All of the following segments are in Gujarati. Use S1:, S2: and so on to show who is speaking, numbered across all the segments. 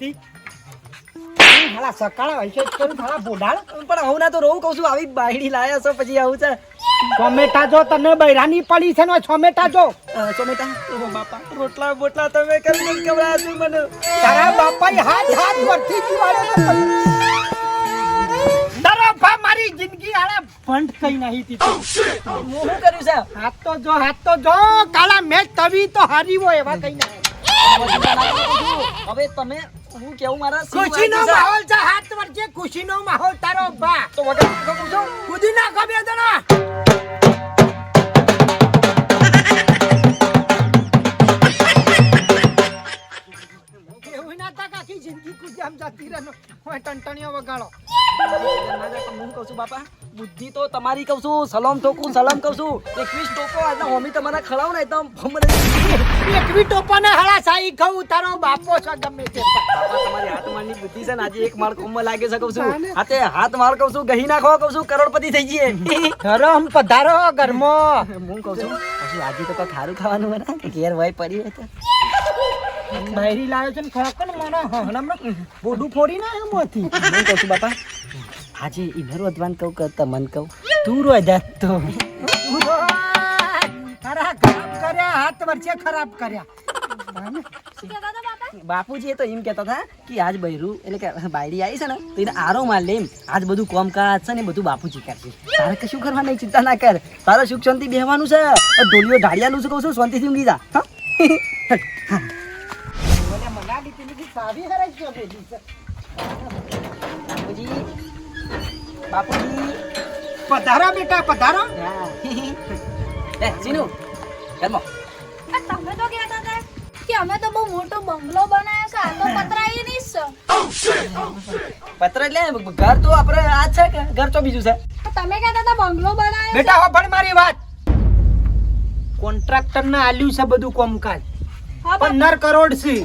S1: મારા હારા કેટલો વર્ષથી હાલા સકાળ હોય કરું હાલા બોડાળ
S2: પણ હું ના તો રોવું કહું છું આવી બાયડી લાયા છો પછી આવું છે.
S1: છોમેટા જો તને બૈરાની પડી છે ને છોમેટા જો.
S2: અ, ચોમેટા? બાપા રોટલા બોટલા તમે કરીને કવડા છો મને?
S1: તારા બાપા હાથ હાથ વર્ષથી જીવાડે તારો બા મારી જિંદગી હાલા ભંડ કઈ નહીં દીધું.
S2: હું શું કર્યું છે?
S1: હાથ તો જો હાથ તો જો કાલા મેચ તવી તો હારી હોય એવા કઈ ના.
S2: હવે તમે હું કેવું મારા
S1: ખુશીનો માહોલ છે હાથ વચ્ચે ખુશીનો માહોલ તારો બા.
S2: તો વગર પૂછો
S1: કૂદી નાખો બે જણા. જિંદગી કૂદી આમ જતી રહે ને. હોય ટંટણીઓ વગાડો.
S2: હું કહું છું બાપા બુદ્ધિ તો તમારી કહું છું સલામ ઠોકું સલામ કહું છું. એકવીસ ટોકો આજના હોમી તમારા ખડાવ ને એકદમ
S1: એકવી ટોપાને હળા સાઈ ખાવું તારો બાપો છે ગમે તે.
S2: તમારી હાથ બુદ્ધિ છે ને આજે એક માળ કોમમાં લાગે છે કહું છું. હાથે હાથ માર કહું છું ગહી નાખો કહું છું કરોડપતિ થઈ જઈએ.
S1: ધરમ પધારો ઘરમાં.
S2: હું કહું છું પછી આજે તો કઈ ખારું ખાવાનું હોય ને ઘેર હોય પડી હોય તો?
S1: બૈરી લાવ્યો છે ને ખોરાક ને મને હમણાં બોડું ફોડી ના એમાંથી
S2: હું કહું છું બાપા આજે વધવાન કહું કે તમને કહું.
S1: તું રોજ તો. કર્યા વર્ષે ખરાબ કર્યા.
S2: બાપુજી એ તો એમ કહેતા હતા કે આજ બૈરું એટલે કે બાયડી આવી છે ને તો એને આરો માર લે એમ. આજ બધું કામકાજ છે ને બધું બાપુજી કરશે. તારે કશું કરવાની ચિંતા ના કર. તારે સુખ શાંતિ બેહવાનું છે. ઢોલીઓ ઢાળિયાનું છે કહું છું શાંતિથી ઊંઘી જા. હા? બાપુજી. બાપુજી.
S1: પધારો બેટા પધારો.
S2: હા.
S3: અમે તો બહુ મોટો બંગલો બનાવ્યો છે. આ તો પતરાઈ નહીં છે.
S2: પત્ર એટલે ઘર તો આપણે આ છે કે ઘર તો બીજું છે.
S3: તમે કહેતા હતા બંગલો બનાવ્યો
S1: બેટા હો હોભળ મારી વાત. કોન્ટ્રાક્ટર ને આલ્યું છે બધું કોમકાજ. પંદર કરોડ છે.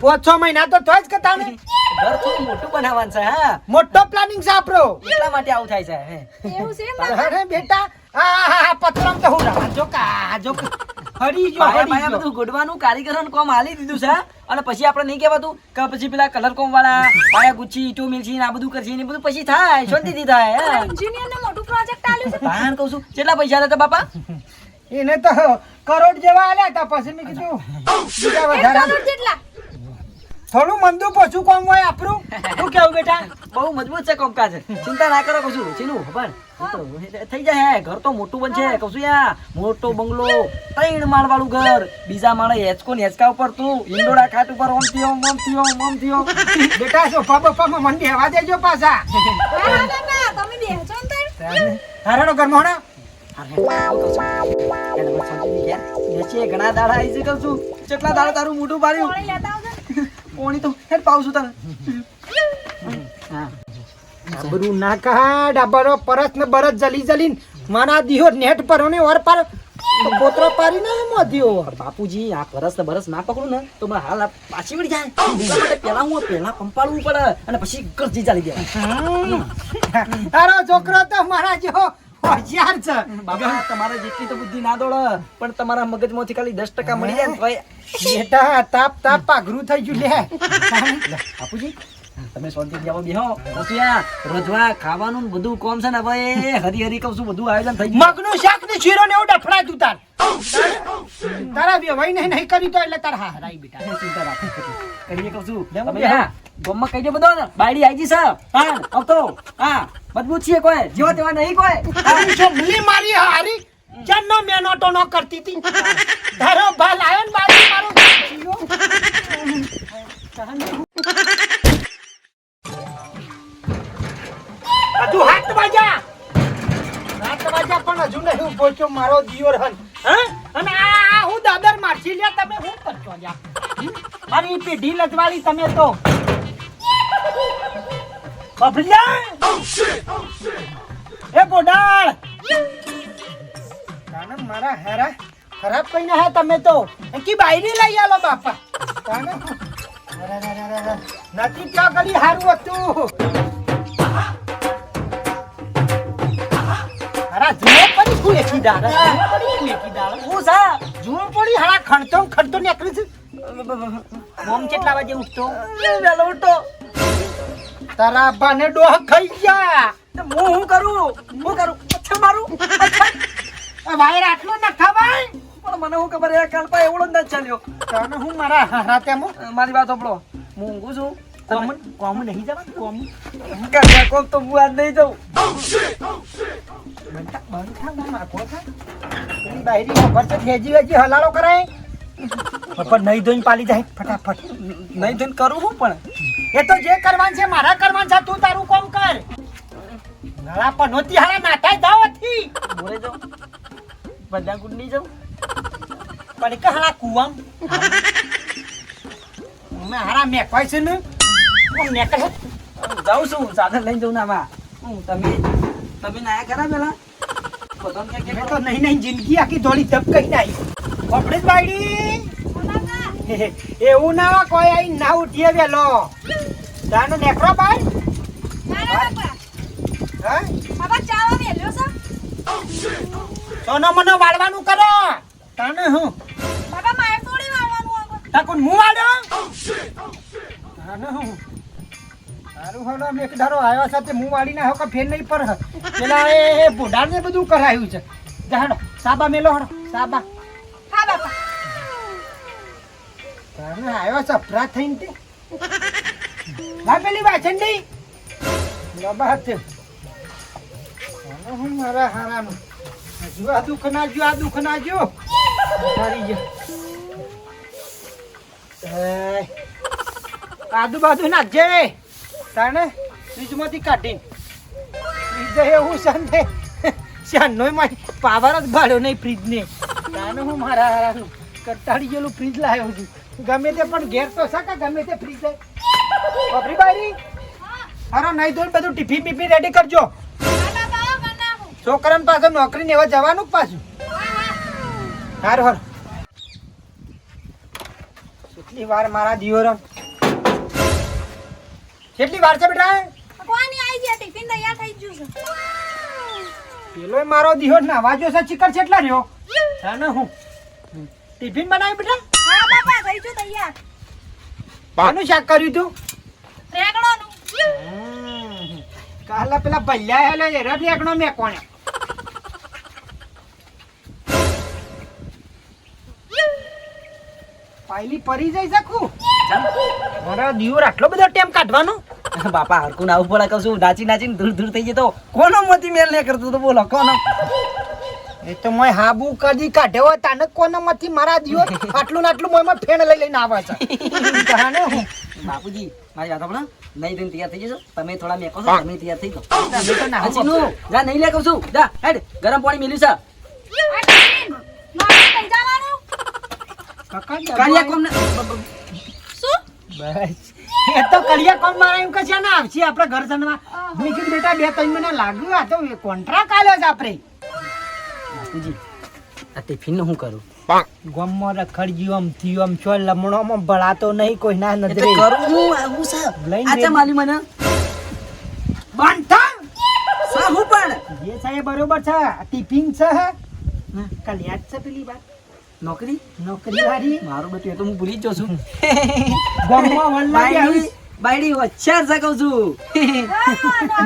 S1: પાંચ છ મહિના તો થોય જ કે તાને
S2: ઘર થોડું મોટું બનાવવાનું છે હા.
S1: મોટો પ્લાનિંગ છે આપણો.
S2: એટલા માટે આવું થાય છે.
S3: એવું છે
S1: અરે બેટા હા હા હા પત્રમ તો હું રાહ જો કા જો હરી જો
S2: પાયા
S1: હરી
S2: પાયા
S1: જો
S2: બધું ગોડવાનું કારીગરોનું કામ હાલી દીધું છે અને પછી આપણે નહીં કહેવાતું કે પછી પેલા કલર કોમ વાળા પાયા ગુચ્છી ઈટો મિલછી ને આ બધું કરશે ને બધું પછી થાય શાંતિથી થાય
S3: એન્જિનિયર ને મોટું પ્રોજેક્ટ આલ્યું છે.
S2: તાણ કહું છું કેટલા પૈસા લેતા બાપા?
S1: એને તો કરોડ જેવા આલ્યા હતા પછી મેં કીધું બીજા
S3: એક
S1: વધારા
S3: કરોડ જેટલા.
S1: થોડું મંદુ પછું કોમ હોય આપણું. શું કેવું બેટા?
S2: બહુ મજબૂત છે કોમકાજ. ચિંતા ના કરો કશું. ચીનું ખબર થઈ જાય હે. ઘર તો મોટું બનશે કશું યા? મોટો બંગલો. ત્રણ માળ વાળું ઘર. બીજા માળે હેચકો ને હેચકા ઉપર તું. ઇન્ડોડા ખાટ ઉપર ઓમ થયો ઓમ થયો ઓમ થયો.
S1: બેટા સોફા બફામાં મને બેહવા દેજો પાછા.
S3: હા હા બાપા તમે બેસજો ને.
S1: હારાડો ઘરમાં હણા
S2: ઘણા દાડા આવી છે કહું છું કેટલા દાડા તારું મોઢું પાડ્યું
S3: લેતા.
S2: પોણી તો હેડ છું તને. હા
S1: ના કહા ડાબરો બરો પરસ ને બરસ જલી જલી મારા દિયો નેટ પર ને ઓર પર પોતરો પારી ને મોધ્યો
S2: બાપુજી આ પરસ ને બરસ ના પકડું ને તો મારા હાલ પાછી વળી જાય. પેલા હું પેલા પંપાળવું પડે અને પછી કરજી ચાલી ગયા
S1: તારો છોકરો તો મારા જેવો હોશિયાર છે.
S2: બાબા તમારે જેટલી તો બુદ્ધિ ના દોડે પણ તમારા મગજમાંથી ખાલી દસ ટકા મળી જાય ને
S1: બેટા તાપ તાપ પાઘરું થઈ ગયું લે.
S2: લે, બાપુજી તમે શાંતિ જાઓ બેહો. પછી રોજવા ખાવાનું બધું કોમ છે ને હવે હરી હરી કહું છું બધું આયોજન થઈ
S1: મગનું શાક ને શીરો ને એવું ડફડા તું તાર. તારા બે વઈ નહીં નહીં કરી તો એટલે તારા હા હરાઈ બેટા.
S2: ચિંતા રાખો. કહીએ કહું છું. તમે હા. ગમમાં કહી દે બધો ને. બાયડી આઈ ગઈ હા, આવતો. હા મજબૂત છે કોઈ. જેવા તેવા નહીં કોઈ.
S1: તારી છોકરી મારી હારી જન્નો મેનોટો ન કરતી હતી. ધારો, ભાલ આવ્યો ને બાજુ મારો. હજુ હાથ બાજા હાથ બાજા પણ હજુ નહીં ઊભો મારો દિયો રહન હા? અને આ હું દાદર મારસી લે તમે હું કરશો લ્યા? મારી પેઢી લજવાળી તમે તો. એ બોડાળ તાને મારા હેરા ખરાબ કઈ ના તમે તો. કી બાયરી લઈ આલો બાપા. નથી ત્યાં કરી હારું હતું? અરે જુઓ પડી શું એકી દાળ? પડી એકી દાળ.
S2: હું સા
S1: જુઓ પડી હારા ખણતો ને ખણતો નીકળી છે ઓમ કેટલા વાગે ઉઠતો?
S2: વેલો ઉઠો.
S1: તારા આબાને ડોહ ખાઈ ગયા.
S2: હું શું કરું? હું કરું? અચ્છા મારું?
S1: વાયર આટલો ન ખવાય.
S2: પણ મને શું ખબર એ કલ્પા એવડો જ નથી ચાલ્યો.
S1: તને હું મારા હારા તેમ
S2: મારી વાત સાંભળો. હું ઊંઘું છું.
S1: કોમન કોમન નહીં જવાનું કોમન
S2: કાકા કોમ તો હું આજ નહીં જાઉં.
S1: બનતા બનતા ના નાખો થા. પેલી બાયરી ખબર છે હેજી હેજી હલાલો કરાય. પણ નહીં ધોઈને પાલી જાય. ફટાફટ.
S2: નહીં ધોઈને કરું હું પણ?
S1: એ તો જે કરવાનું છે મારા કરવાનું છે તું તારું કામ કર. નળા પનોતી હારા નાટાઈ જાવ હતી
S2: બોલે જાઉં બધા ગુડની જાવ જાઉં
S1: પણ કે હારા કુવામ. મેં હારા મેકવાય છે ને. હું મેકર
S2: જાઉં છું સાધન લઈને જાઉં ના હું તમે? તમે નાયા ખરા પેલા? પોતાને કે
S1: તો નહીં નહીં જિંદગી આખી થોડી ધપકાઈ કઈ નાઈ કપડે જ બાયડી. એવું ના હોય કોઈ આઈ ના ઉઠીએ વેલો. તાનો નેકરો ભાઈ. હા? સોનો મનો વાળવાનું કરો. તાને હું?
S3: બાપા મારે થોડી વાળવાનું
S1: તાકોન મું વાળો તાને હું? સારું હલો મેં ધારો આવ્યા સાથે વાળીને હવે કાંઈ ફેર નહીં પર પેલા એ એ બુઢાને બધું કરાયું છે. જાડો સાબા મેલો હડો સાબા. તાને આવ્યો અપરાધ થઈને તે? ના પેલી વાછંડી. નહીં તાને હું મારા હારાનું. આ દુઃખ ના જો આ દુઃખ ના જો. મારી ગયો એ, આદુ બાજુ નાખજે. તાણે ફ્રીજમાંથી કાઢીને. ફ્રીજ એવું સંતે શાનનો પાવર જ ભાડ્યો નહીં ફ્રીજને. તાને હું મારા હારાનું કંટાળી ગયેલું ફ્રીજ લાવ્યો છું. ગમે તે પણ ઘેર તો શાકા ગમે તે ફ્રી જાય બબરી બારી અરે નહીં તો બધું ટિફિન બિફિન રેડી કરજો.
S3: હા
S1: છોકરાને પાછળ નોકરીને એવા જવાનું જ પાછું? હાર હર. કેટલી વાર મારા દિયોરમ. કેટલી વાર છે બેટા?
S3: કોઈ નહીં આવી ગયા ટિફિન તૈયાર થઈ ગયું છે
S1: પેલો મારો દિયોર નાવા જો છે ચિકર કેટલા રહ્યો જાને હું? ટિફિન બનાવી બેટા?
S3: હા થઈ ગયું તૈયાર.
S1: આનું શાક કર્યું તું?
S3: રેગણોનું.
S1: કાલા પેલા ભલ્યા હેલે એ રડ એકનો કોણે? પાયલી પરી જઈ શકું? મારા દિયોર આટલો બધો ટેમ કાઢવાનો?
S2: બાપા હરકું ના ઉપર કહું છું. નાચી નાચીને ધૂળ ધૂળ થઈ જતો કોનો મોતી મેલ ને કરતો તો બોલો કોનો?
S1: એ તો મેં હાબુ કદી કાઢ્યો તાને કોના માંથી મારા દિયો આટલું ને આટલું મોયમાં ફેણ લઈ લઈને આવે છે. કહાને હું.
S2: બાપુજી મારી વાત આપણો નહીં થઈને તૈયાર થઈ જશો તમે થોડા મેકો છો તમે તૈયાર થઈ જાઓ. જા નહીં લે કહું છું. જા હેડ ગરમ પાણી મેલ્યું છે. કાલિયા કોમ
S3: શું?
S1: બસ. એ તો કડિયા કોમ મારા એમ કે છે ને આવશે આપણે ઘર સનમાં મેં કીધું બેટા બે ત્રણ મહિના લાગ્યું આ તો કોન્ટ્રાક્ટ આલ્યો છે આપણે
S2: બાપુજી આ ટિફિન હું કરું?
S1: ગમમાં રખડજી આમ થયું આમ છો લમણોમાં ભળાતો નહીં કોઈ ના નજરે.
S2: કરું હું આ હું
S1: લઈને
S2: આચા માલી મને.
S1: બાંધા
S2: સા હું પણ.
S1: જે સાહેબ બરોબર છે ટિફિન છે હે. કલ્યાણ છે પેલી વાત?
S2: નોકરી?
S1: નોકરી વાળી
S2: મારું બેટું એ તો હું ભૂલી જ જાઉં છું.
S1: ગમમાં વલ્લા
S2: બાયડી બાયડી હોશિયાર છે કહું છું.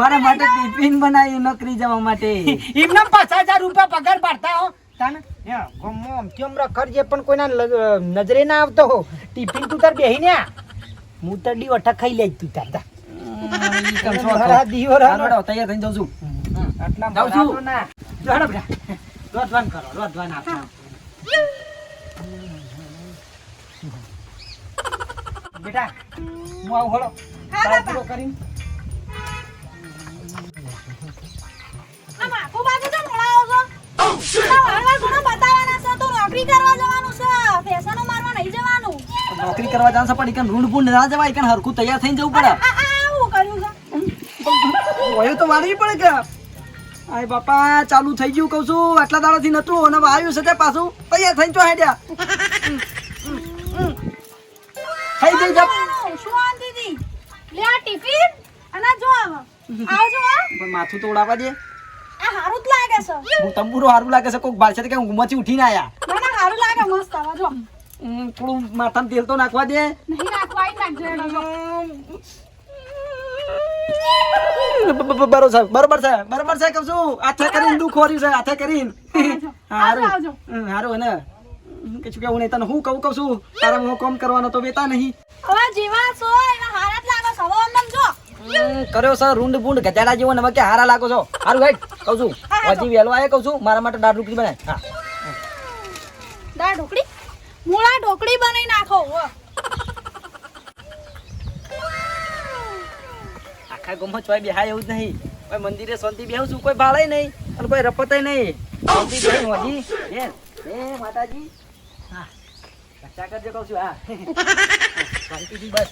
S2: મારા માટે ટિફિન બનાવી નોકરી જવા માટે.
S1: એમને પચાસ હજાર રૂપિયા પગાર પાડતા હો. તાને હે, ગમમાં આમથી પણ કોઈના નજરે ના આવતો હો. ટિફિન તું તાર બેહી ને હું તાર ડી વઠા ખાઈ લઈ તું તાર
S2: તૈયાર થઈને જઉં છું.
S1: આટલા
S2: જાઉં છું.
S1: ના. જો હેડો બેટા. રોધવાન કરો રોધવાન આપણા બેટા હું આવું હળો. તાર પૂરો કરીને.
S3: નોકરી કરવા જવાનું છે
S2: પણ ના જવાય ઈકન હરખું તૈયાર થઈને જવું પડે?
S3: આ આ હું કર્યું છે?
S2: વયું તો મારવી પડે કે? આય બાપા ચાલુ થઈ ગયું કહું છું આટલા દાડાથી નતું અને આવ્યું છે તે પાછું. તૈયાર થઈને ચો હેડ્યા.
S3: આવજો
S2: પણ માથું તો ઉડાવવા દે.
S3: આ હારું જ લાગે છે.
S2: હું તંબુરો હારું લાગે છે કોક બાર છે કે ઊંઘમાંથી ઉઠીને આયા.
S3: ના ના હારું લાગે મસ્ત હવે જો.
S2: થોડું માથામાં તેલ તો નાખવા દે.
S3: નહીં નાખજો
S2: બરોબર છે બરોબર છે બરોબર છે કહું છું? હાથે કરીને દુઃખ હોર્યું છે હાથે કરીને. હારું. હારું ને કે કેવું નહીં તને હું કહું કહું છું? તારા હું કોમ કરવાનો તો વેતા નહીં.
S3: હવે જેવા છો એવા હારા જ લાગો છો. હવે આમ નામ જો.
S2: હમ, કર્યો સર રૂંડ બુંડ ગજાડા જેવો ને કે હારા લાગો છો? હારું હેડ કહું છું. હજી વહેલો આયે કહું છું મારા માટે દાળ ઢોકળી બનાય. હા.
S3: દાળ ઢોકળી? મૂળા ઢોકળી બનાવી નાખો.
S2: આખા ગામમાં ચોય બેહાય એવું જ નહીં. કોઈ મંદિરે શાંતિ બેહું છું કોઈ ભાળે નહીં અને કોઈ રપતે નહીં. શાંતિ બેહું હજી. બેન એ માતાજી. હા. રક્ષા કરજો કહું છું હા શાંતિથી બસ.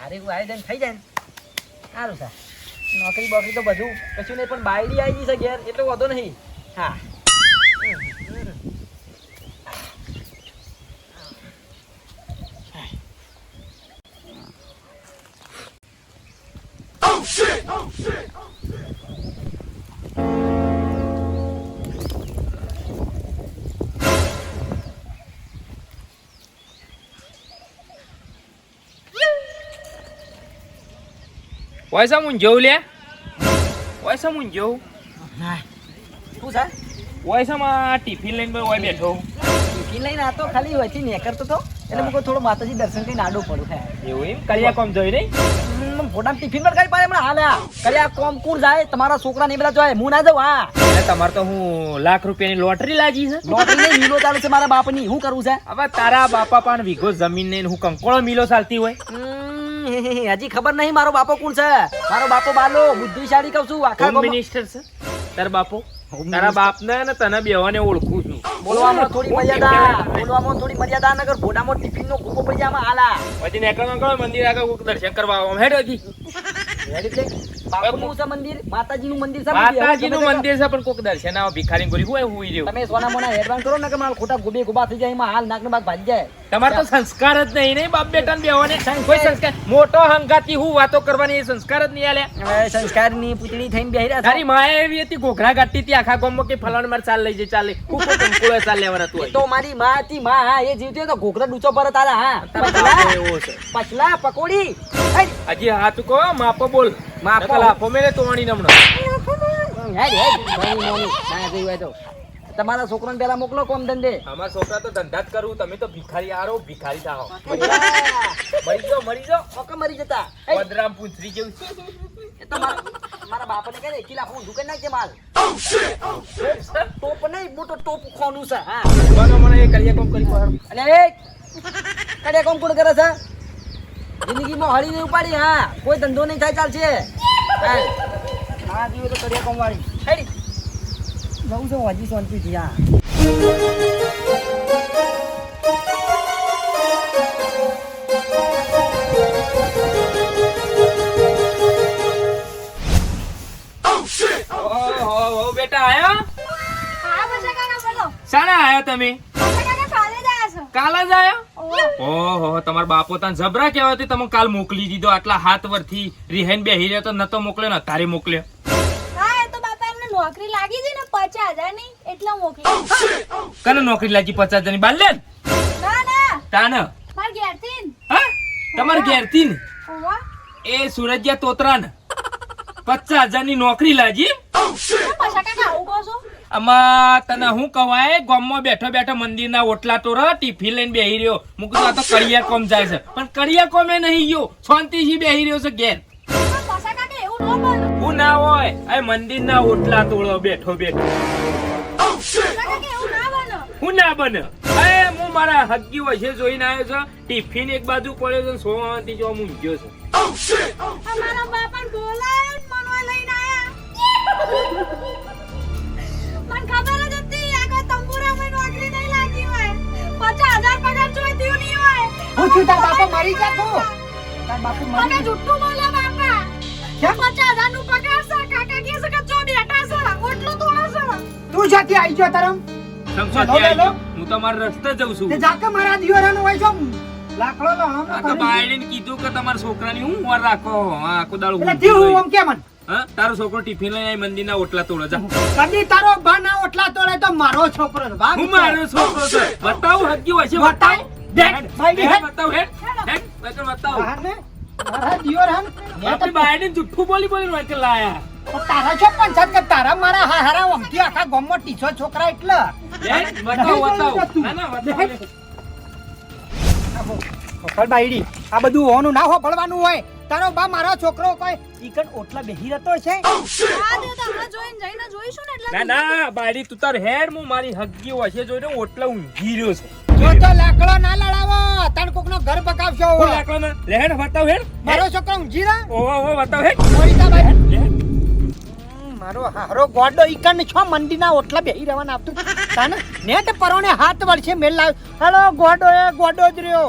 S2: હારે હું આયોજન થઈ જાય ને. સારું સર નોકરી બોકરી તો બધું, કશું નહીં, પણ બાયડી આવી જશે ઘેર, એટલો વધો નહીં. હા.
S4: પૈસા મું જવું લે પૈસા મું જવું
S2: હા શું સર
S4: પૈસામાં ટિફિન લઈને ઓય બેઠો
S2: ટિફિન લઈને આતો ખાલી હોયથી નેકરતો તો એટલે મુકો થોડો માતાજી દર્શન કરીને આડો પડું હે
S4: એવું એમ કરિયા કોમ જોઈ નહીં
S2: ફોટા ટિફિન પર કઈ પાડે હમણાં હાલ્યા કર્યા કોમ કુર જાય તમારા છોકરા ને બધા જોય હું ના જાઉં હા
S4: એટલે તમારે તો હું લાખ રૂપિયાની લોટરી લાગી છે
S2: લોટરી ને મિલો ચાલુ છે મારા બાપની શું કરું છે
S4: હવે તારા બાપા પણ વીઘો જમીન ને હું કંકોળો મિલો ચાલતી હોય
S2: હજી ખબર નહીં મારો બાપો કોણ છે? મારો બાપો બાલો બુદ્ધિશાળી કહું છું આખા
S4: મિનિસ્ટર છે તાર બાપો. તારા બાપ ને તને બેવાને ઓળખું છું.
S2: બોલવામાં થોડી મર્યાદા બોલવામાં થોડી મર્યાદા નગર ભોડામાં ટિફિન નો કૂપો પડી આમાં આલા.
S4: પછી નેકળ મંદિર આગળ દર્શન કરવા આવો. હેડ હજી.
S2: મંદિર માતાજીનું મંદિર છે
S4: માતાજીનું મંદિર છે પણ કોક દર્શન આવો ભિખારી ગોરી હું હુઈ રહ્યો.
S2: તમે સોના મોના હેડવાન કરો ને કે મારા ખોટા ગોબે ગોબા થઈ જાય એમાં હાલ નાકનો ભાગ ભાજી જાય.
S4: તમારે તો સંસ્કાર જ નહીં નહીં બાપ બેટા બેવાને કોઈ સંસ્કાર? મોટો હંગાતી હું વાતો કરવાની એ સંસ્કાર જ નહીં આલ્યા
S2: હવે સંસ્કારની પૂતળી થઈને બેહી રહ્યા
S4: તારી માએ એવી હતી ઘોઘરા ગાટી હતી આખા ગામમાં કે ફલાણ માર ચાલ લઈ જાય ચાલે ચાલ લેવા હતું
S2: તો મારી માં હતી માં હા એ જીવતી તો ઘોઘરા ડૂચો પર તારા હા. પછલા પકોડી.
S4: હજી હાથ કો માપો બોલ.
S2: માપો.
S4: નકલ આપો તો વાણી નમણો
S2: તમારા છોકરાને પેલા મોકલો કોમ ધંધે.
S4: અમારા છોકરા તો ધંધા જ કરું. તમે તો ભિખારી આરો ભિખારી થાઓ મરી જો મરી જો
S2: ઓકે મરી જતા. હેડ.
S4: વદરામ પૂંછરી જેવું
S2: એ તો મારા મારા બાપાને કહે ને કિલા ફોન દુકાન નાખજે માલ. ટોપ નહીં મોટો ટોપ ખોનું છે હા.
S4: મને એ કરીએ કોમ કરી
S2: એ કડે કોમ કોણ કરે છે? જિંદગીમાં હળી નહીં ઉપાડી હા. કોઈ ધંધો નહીં થાય ચાલશે. હા. જીવો તો કડિયા કમવાળી. હેડી. જવું છું હજી શાંતિથી હા.
S4: બેટા આયા? સારા આયા તમે
S3: પછી કાકા કાલે જ આયા છો
S4: કાલ જ આયા?
S3: ઓહો.
S4: તમારા બાપો તને જબરા કહેવાય તમે કાલ મોકલી દીધો. આટલા હાથ વરથી રિહેન બેહી રહ્યો તો નતો મોકલ્યો ને તારે મોકલ્યો.
S3: હા એ તો બાપા એમને નોકરી લાગી છે ને પચાસ હજારની એટલે મોકલી
S4: કને નોકરી લાગી પચાસ હજારની બાલ લે
S3: ના. ના
S4: તાન.
S3: માર ઘેરથી ન.
S4: હા? તમારે ઘેરથી થી
S3: ઓહો.
S4: એ સુરજિયા તોતરા ને પચાસ હજારની નોકરી લાગી આમાં તને હું કવાય ગામમાં બેઠો બેઠો મંદિરના ઓટલા તો રહ, ટિફિન લઈને બેહી રહ્યો. મૂક તો આ તો કડિયા કોમ જાય છે. પણ કડિયા કોમે નહીં ગયો. શાંતિથી બેહી રહ્યો છે ઘેર.
S3: ન
S4: હું ના હોય, આ મંદિરના ઓટલા તોડો બેઠો બેઠો.
S3: ના
S4: હું ના બને. અરે, હું મારા હગી વચ્ચે જોઈને આવ્યો છું. ટિફિન એક બાજુ પડ્યો છે સોમાંથી જો મૂંઝ્યો છે.
S3: લઈને આયા. મને ખબર જ હતી આગળ તંબુરામાં નોકરી નહીં લાગી હોય. 50000 પગાર જોઈતી નહીં હોય.
S1: હું છું તાર બાપા મરી જા તું તાર બાપુ મરી મને
S3: જુઠ્ઠું બોલે બાપા.
S1: કેમ?
S3: 50000 નું પગાર છે કાકા કે છે કે જો બેટા છે ઓટલું તોડો છે
S1: તું જાતી આવી ગયો તરમ
S4: આવી હું તમારા રસ્તે જઉં છું.
S1: તે જાકે મારા દિયોરાનો હોય છો લાકડો લો હમ
S4: તો બાયડીને કીધું કે તમારા છોકરાની હું વાર રાખો. હા આખો દાડો
S1: આમ કેમ
S4: હા તારો છોકરો ટિફિન લઈને મંદિરના ઓટલા તોડે જા
S1: કદી તારો બા ના ઓટલા તોડે તો મારો છોકરો છે. ભાગ
S4: હું મારો છોકરો છે બતાવું હોય છે
S1: બતાવ.
S4: હેડ, હેડ,
S1: હેડ.
S4: બતાવ હેડ હેડ બતાવો
S1: હા? મારા દિયોર
S4: આપણી જુઠ્ઠું બોલી બોલી લાયા
S1: તારા છો પંચાયત કે તારા મારા હારા ઓમથી આખા ગામમાં ટીચો છોકરા એટલે
S4: લે, બતાવો બતાવો ના ના બતાવો લે.
S1: આ બધું હોનું ના હોભળવાનું હોય તારો બા મારો છોકરો કોઈ ઈકન ઓટલા બેહી રહેતો છે?
S3: આ દે તો હમણાં જોઈને જઈને જોઈશું ને એટલે
S4: ના ના બાડી તું તાર હેડ હું મારી હગી વસે જોઈને ઓટલા ઊંઘી રહ્યો છે.
S1: જો તો લાકડો ના લડાવો તણ કોક નો ઘર બકાવશો
S4: હું લાકડો ના? લેહેડ બતાવ હેડ.
S1: મારો છોકરો ઊંઘી રહ્યા?
S4: ઓવો ઓવો બતાવ હેડ.
S1: મોરીતા ભાઈ. મારો હારો ગોડો ઈકન છો મંદીના ઓટલા બેહી રહેવાના આપતું. તાને ને તે પરોણે હાથ વળશે મેલ લાવ. હેલો ગોડો એ ગોડો જ રહ્યો.